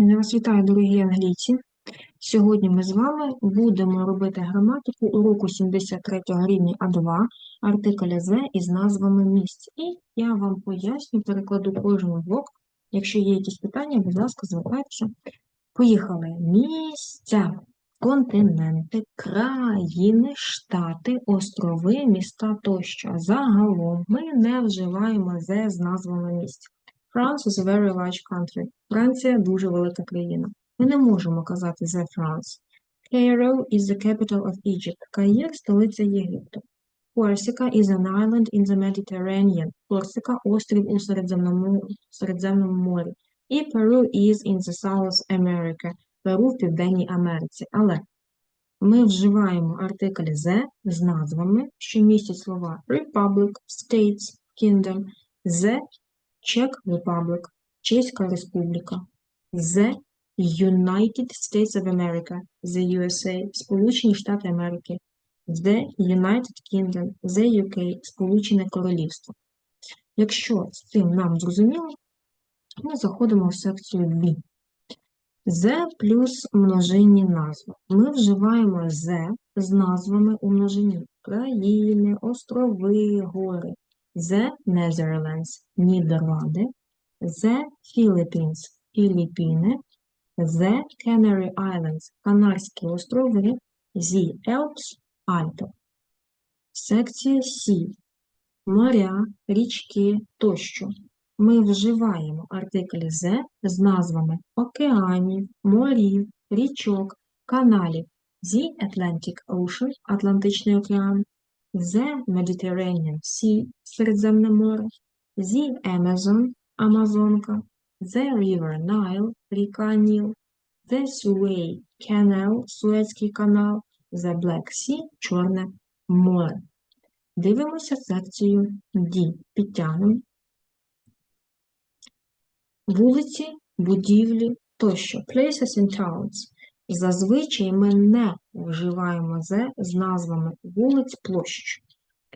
Я вас вітаю, дорогі англійці. Сьогодні ми з вами будемо робити граматику уроку 73 рівня А2, артикля «з» із назвами місць. І я вам поясню, перекладу кожен блок. Якщо є якісь питання, будь ласка, звертайтеся. Поїхали. Місця, континенти, країни, штати, острови, міста тощо. Загалом ми не вживаємо «з» з назвами місць. France is a very large country. Франція дуже велика країна. Ми не можемо казати the France. Cairo is the capital of Egypt. Каїр – столиця Єгипту. Corsica is an island in the Mediterranean. Корсика – острів у Середземному, Середземному морі. І Peru is in the South America. Перу в Південній Америці. Але ми вживаємо артикль «the» з назвами, що містять слова Republic, States, Kingdom, the Czech Republic, Чеська Республіка, The United States of America, the USA, Сполучені Штати Америки, The United Kingdom, the UK, Сполучене Королівство. Якщо з цим нам зрозуміло, ми заходимо в секцію B. The плюс множинні назви. Ми вживаємо the з назвами у множині. Країни, острови, гори. The Netherlands – Нідерланди, The Philippines – Філіппіни, The Canary Islands – Канарські острови, The Alps – Альпи. Секція C. Моря, річки тощо. Ми вживаємо артикль «the» з назвами океанів, морів, річок, каналів. The Atlantic Ocean – Атлантичний океан, The Mediterranean Sea – Середземне море, The Amazon – Амазонка, The River Nile – ріка Ніл, The Suez Canal – Суецький канал, The Black Sea – Чорне море. Дивимося секцію D. Підтягнемо. Вулиці, будівлі тощо. Places and towns. Зазвичай ми не вживаємо «the» з назвами вулиць площ.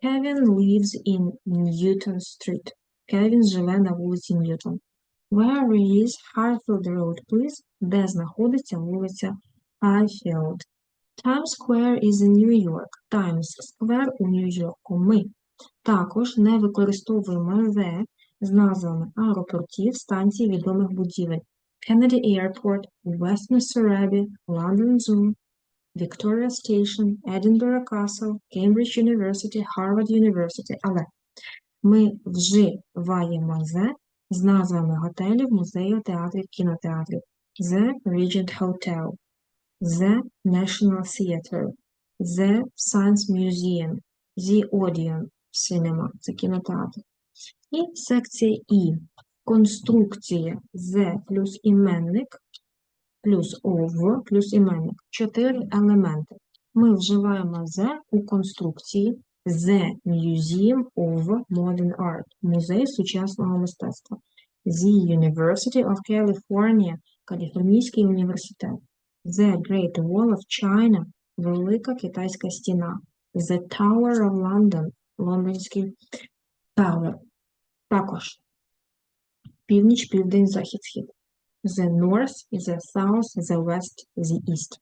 Kevin lives in Newton Street. Кевін живе на вулиці Ньютон. Where is Highfield Road, please? Де знаходиться вулиця Highfield? Times Square is in New York. Times Square у Нью-Йорку. Ми також не використовуємо «the» з назвами аеропортів, станцій відомих будівель. Kennedy Airport, Westminster Abbey, London Zoo, Victoria Station, Edinburgh Castle, Cambridge University, Harvard University. Але ми вживаємо «the» з назвами готелів, музеїв, театрів, кінотеатрів. The Regent Hotel, The National Theatre, The Science Museum, The Odeon Cinema – це кінотеатр. І секція І. Конструкція «the» плюс іменник плюс «of» плюс іменник. Чотири елементи. Ми вживаємо «the» у конструкції The Museum of Modern Art – Музей сучасного мистецтва. The University of California – Каліфорнійський університет. The Great Wall of China – Велика Китайська стіна. The Tower of London – Лондонський Tower. Також північ, південь, захід, схід. The North, the South, the West, the East.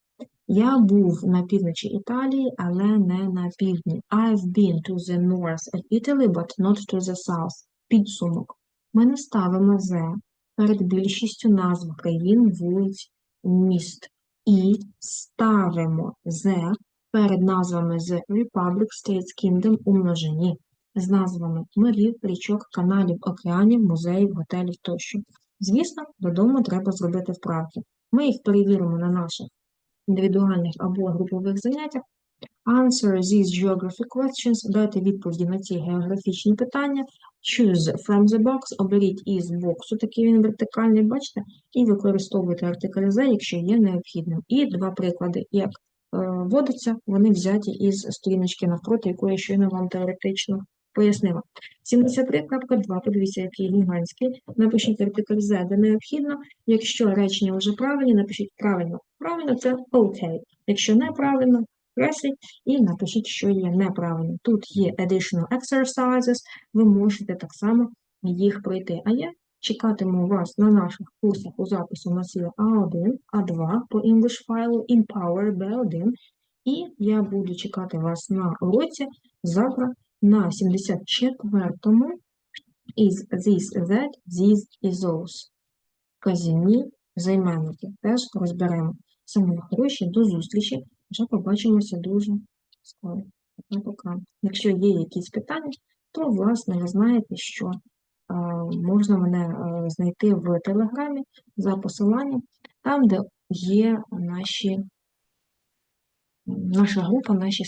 Я був на півночі Італії, але не на півдні. I've been to the north of Italy, but not to the south. Підсумок. Ми не ставимо «the» перед більшістю назв країн, вулиць, міст. І ставимо «the» перед назвами The Republic, States, Kingdom у множині з назвами морів, річок, каналів, океанів, музеїв, готелів тощо. Звісно, додому треба зробити вправки. Ми їх перевіримо на наших індивідуальних або групових заняттях. Answer these geography questions. Дайте відповіді на ці географічні питання. Choose from the box. Оберіть із боксу, такий він вертикальний, бачите, і використовуйте артикль «the», якщо є необхідним. І два приклади, як е, вводиться, вони взяті із сторіночки навпроти, яку я щойно вам теоретично пояснила. 73.2, подивіться, який гігантський. Напишіть артикль «the», де необхідно. Якщо речення вже правильні, напишіть правильно. Правильно це «окей». Якщо неправильно, кресліть і напишіть, що є неправильно. Тут є additional exercises, ви можете так само їх пройти. А є чекатиму вас на наших курсах у запису на сили А1, А2 по English файлу Empower B1. І я буду чекати вас на уроці завтра на 74-му is this, that, these і those. Казівні займенники. Теж розберемо. Саме хороші, до зустрічі. Вже побачимося дуже скоро. Пока. Якщо є якісь питання, то, власне, ви знаєте, що е, можна мене е, знайти в Телеграмі за посиланням, там, де є наші, наша група, наші